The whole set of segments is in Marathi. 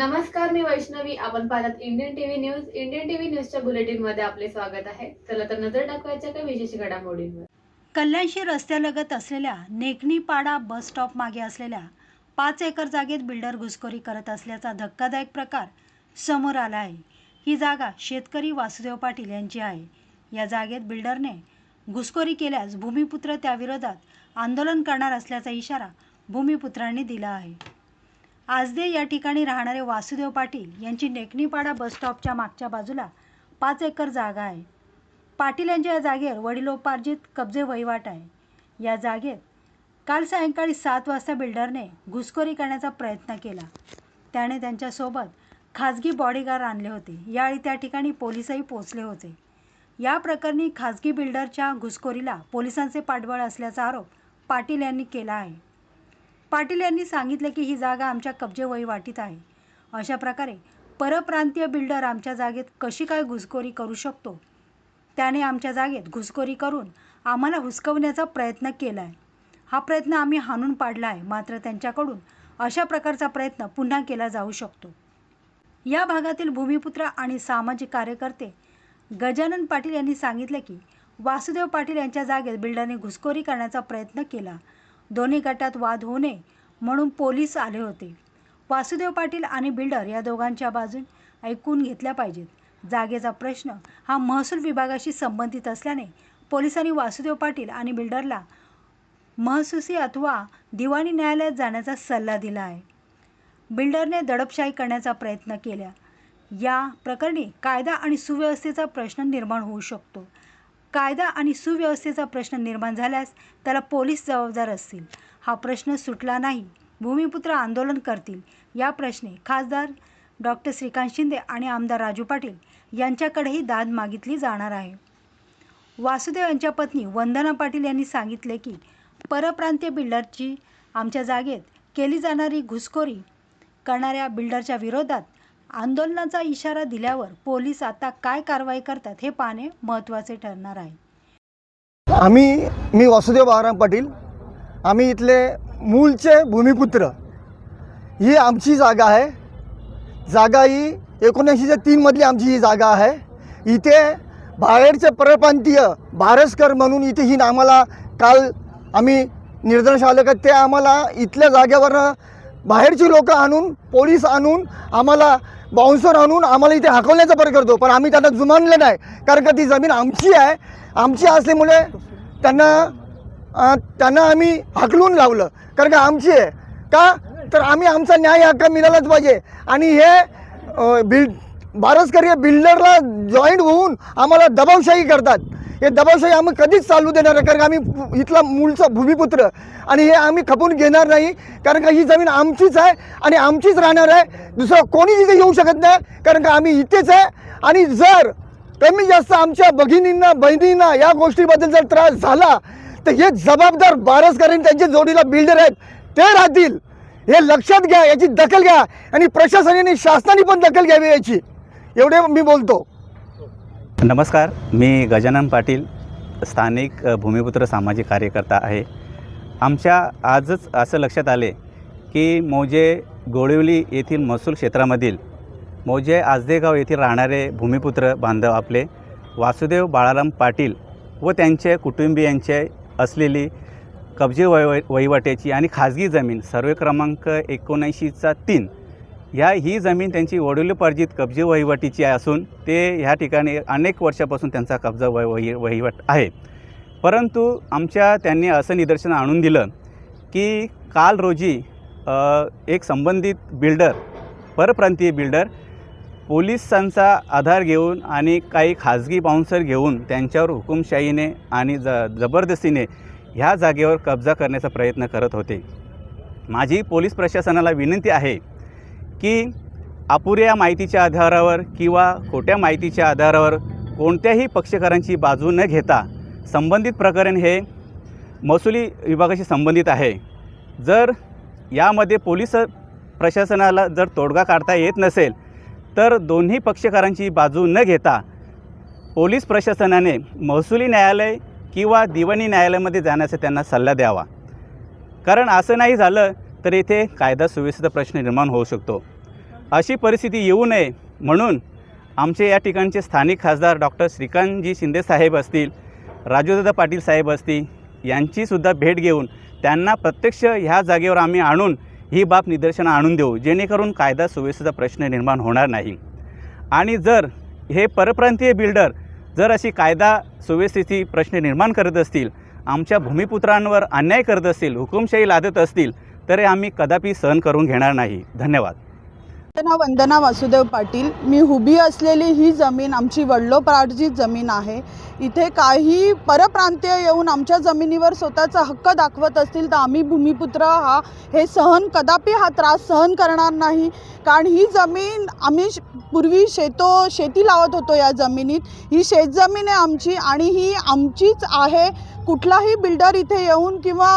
नमस्कार मी वैष्णवी. आपण पाहतात Indian TV news Indian TV न्यूजच्या बुलेटिनमध्ये आपले स्वागत आहे. चला तर नजर टाकवायच्या काही विशेष घडामोडींवर. कल्याणशी रस्त्यालगत असलेल्या नेकणीपाडा बस स्टॉप मागे असलेल्या पाच एकर जागेत बिल्डर घुसखोरी करत असल्याचा धक्कादायक प्रकार समोर आला आहे. ही जागा शेतकरी वासुदेव पाटील यांची आहे. या जागेत बिल्डरने घुसखोरी केल्यास भूमिपुत्र त्याविरोधात आंदोलन करणार असल्याचा इशारा भूमिपुत्रांनी दिला आहे. आजदे या ठिकाणी राहणारे वासुदेव पाटील यांची नेकणीपाडा बसस्टॉपच्या मागच्या बाजूला पाच एकर जागा आहे. पाटील यांच्या या जागेवर वडिलोपार्जित कब्जे वहिवाट आहे. या जागेत काल सायंकाळी सात वाजता बिल्डरने घुसखोरी करण्याचा प्रयत्न केला. त्याने त्यांच्यासोबत खाजगी बॉडीगार्ड आणले होते. यावेळी त्या ठिकाणी पोलिसही पोचले होते. या प्रकरणी खाजगी बिल्डरच्या घुसखोरीला पोलिसांचे पाठबळ असल्याचा आरोप पाटील यांनी केला आहे. पाटील यांनी सांगितले की ही जागा आमच्या कब्जे वहिवाटीत आहे. अशा प्रकारे परप्रांतीय बिल्डर आमच्या जागेत कशी काय घुसखोरी करू शकतो? त्याने आमच्या जागेत घुसखोरी करून आम्हाला हुसकवण्याचा प्रयत्न केला आहे हा प्रयत्न आम्ही हाणून पाडला आहे मात्र त्यांच्याकडून अशा प्रकारचा प्रयत्न पुन्हा केला जाऊ शकतो. या भागातील भूमिपुत्र आणि सामाजिक कार्यकर्ते गजानन पाटील यांनी सांगितले की वासुदेव पाटील यांच्या जागेत बिल्डरने घुसखोरी करण्याचा प्रयत्न केला. दोन्ही गटात वाद होऊ नये म्हणून पोलीस आले होते. वासुदेव पाटील आणि बिल्डर या दोघांच्या बाजून ऐकून घेतल्या पाहिजेत. जागेचा प्रश्न हा महसूल विभागाशी संबंधित असल्याने पोलिसांनी वासुदेव पाटील आणि बिल्डरला महसुसी अथवा दिवाणी न्यायालयात जाण्याचा सल्ला दिला आहे. बिल्डरने दडपशाही करण्याचा प्रयत्न केला. या प्रकरणी कायदा आणि सुव्यवस्थेचा प्रश्न निर्माण होऊ शकतो. कायदा आणि सुव्यवस्थेचा प्रश्न निर्माण झाल्यास त्याला पोलीस जबाबदार असतील. हा प्रश्न सुटला नाही. भूमिपुत्र आंदोलन करतील. या प्रश्नी खासदार डॉक्टर श्रीकांत शिंदे आणि आमदार राजू पाटील यांच्याकडेही दाद मागितली जाणार आहे. वासुदेव यांच्या पत्नी वंदना पाटील यांनी सांगितले की परप्रांतीय बिल्डरची आमच्या जागेत केली जाणारी घुसखोरी करणाऱ्या बिल्डरच्या विरोधात आंदोलनाचा इशारा दिल्यावर पोलीस आता काय कारवाई करतात हे पाहणे महत्त्वाचे ठरणार आहे. आम्ही मी वासुदेव बाळाराम पाटील आम्ही इथले मूळचे भूमिपुत्र. ही आमची जागा आहे. जागा ही एकोणऐंशीच्या तीनमधली आमची ही जागा आहे. इथे बाहेरचे परप्रांतीय भारसकर म्हणून इथे ही आम्हाला काल आम्ही निर्देश आलं का ते आम्हाला इथल्या जागेवर बाहेरची लोकं आणून पोलीस आणून आम्हाला बाउन्सर आणून आम्हाला इथे हाकवण्याचा प्रयत्न करतो. पण आम्ही त्यांना जुमानलं नाही. कारण का ती जमीन आमची आहे. आमची असल्यामुळे त्यांना त्यांना आम्ही हाकलून लावलं. कारण का आमची आहे. का? तर आम्ही आमचा न्याय हक्क मिळालाच पाहिजे. आणि हे अ, बिल बिल्डरला जॉईंट होऊन आम्हाला दबावशाही करतात. हे दबावशाही आम्ही कधीच चालू देणार नाही कारण का आम्ही इथला मूळचा भूमिपुत्र. आणि हे आम्ही खपून घेणार नाही कारण का ही जमीन आमचीच आहे आणि आमचीच राहणार आहे. दुसरं कोणी इथे येऊ शकत नाही कारण का आम्ही इथेच आहे. आणि जर कमी जास्त आमच्या भगिनींना बहिणींना या गोष्टीबद्दल जर त्रास झाला तर हे जबाबदार बारसकर त्यांच्या जोडीला बिल्डर आहेत ते राहतील. हे लक्षात घ्या याची दखल घ्या. आणि प्रशासनाने शासनाने पण दखल घ्यावी याची. एवढे मी बोलतो. नमस्कार मी गजानन पाटील स्थानिक भूमिपुत्र सामाजिक कार्यकर्ता आहे. आमच्या आजच असं लक्षात आले की मौजे गोळिवली येथील महसूल क्षेत्रामधील मौजे आजदेगाव येथील राहणारे भूमिपुत्र बांधव आपले वासुदेव बाळाराम पाटील व त्यांचे कुटुंबियांचे असलेली कब्जे वै वहिवाट्याची आणि खाजगी जमीन सर्वे क्रमांक एकोणऐंशीचा तीन ह्या ही जमीन त्यांची वडिलोपार्जित कब्जे वहिवाटीची असून ते ह्या ठिकाणी अनेक वर्षापासून त्यांचा कब्जा वह वही वहिवाट आहे. परंतु आमच्या त्यांनी असं निदर्शन आणून दिलं की काल रोजी एक संबंधित बिल्डर परप्रांतीय बिल्डर पोलिसांचा आधार घेऊन आणि काही खाजगी बाउन्सर घेऊन त्यांच्यावर हुकुमशाहीने आणि ज जबरदस्तीने ह्या जागेवर कब्जा करण्याचा प्रयत्न करत होते. माझी पोलीस प्रशासनाला विनंती आहे की अपुऱ्या माहितीच्या आधारावर किंवा खोट्या माहितीच्या आधारावर कोणत्याही पक्षकारांची बाजू न घेता संबंधित प्रकरण हे महसुली विभागाशी संबंधित आहे. जर यामध्ये पोलीस प्रशासनाला जर तोडगा काढता येत नसेल तर दोन्ही पक्षकारांची बाजू न घेता पोलीस प्रशासनाने महसुली न्यायालय किंवा दिवाणी न्यायालयामध्ये जाण्याचा त्यांना सल्ला द्यावा. कारण असं नाही झालं तर इथे कायदा सुव्यवस्थेचा प्रश्न निर्माण होऊ शकतो. अशी परिस्थिती येऊ नये म्हणून आमचे या ठिकाणचे स्थानिक खासदार डॉक्टर श्रीकांतजी शिंदे साहेब असतील राजूदादा पाटील साहेब असतील यांचीसुद्धा भेट घेऊन त्यांना प्रत्यक्ष ह्या जागेवर आम्ही आणून ही बाब निदर्शनं आणून देऊ जेणेकरून कायदा सुव्यवस्थेचा प्रश्न निर्माण होणार नाही. आणि जर हे परप्रांतीय बिल्डर जर अशी कायदा सुव्यवस्थेची प्रश्न निर्माण करत असतील आमच्या भूमिपुत्रांवर अन्याय करत असतील हुकुमशाही लादत असतील तर हे आम्ही कदापि सहन करून घेणार नाही. धन्यवाद. माझं नाव वंदना वासुदेव पाटील. मी उभी असलेली ही जमीन आमची वडलोपराटची जमीन आहे. इथे काही परप्रांतीय येऊन आमच्या जमिनीवर स्वतःचा हक्क दाखवत असतील तर आम्ही भूमिपुत्र हा. हे सहन कदापि हा त्रास सहन करणार नाही. कारण ही जमीन आम्ही श- पूर्वी शेतो शेती लावत होतो या जमिनीत. ही शेतजमीन आहे आमची आणि ही आमचीच आहे. कुठलाही बिल्डर इथे येऊन किंवा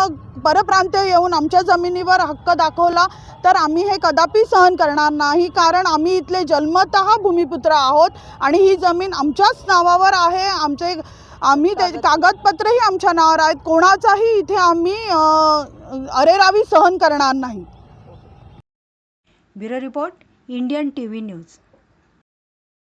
परप्रांतीय येऊन आमच्या जमिनीवर हक्क दाखवला तर आम्ही हे कदापि सहन करणार नाही. कारण आम्ही इथले जन्मत भूमिपुत्र आहोत आणि ही जमीन आमच्याच नावावर आहे. आमचे आम्ही ते कागदपत्रही आमच्या नावावर आहेत. कोणाचाही इथे आम्ही अरेरावी सहन करणार नाही. Bureau report Indian T V news.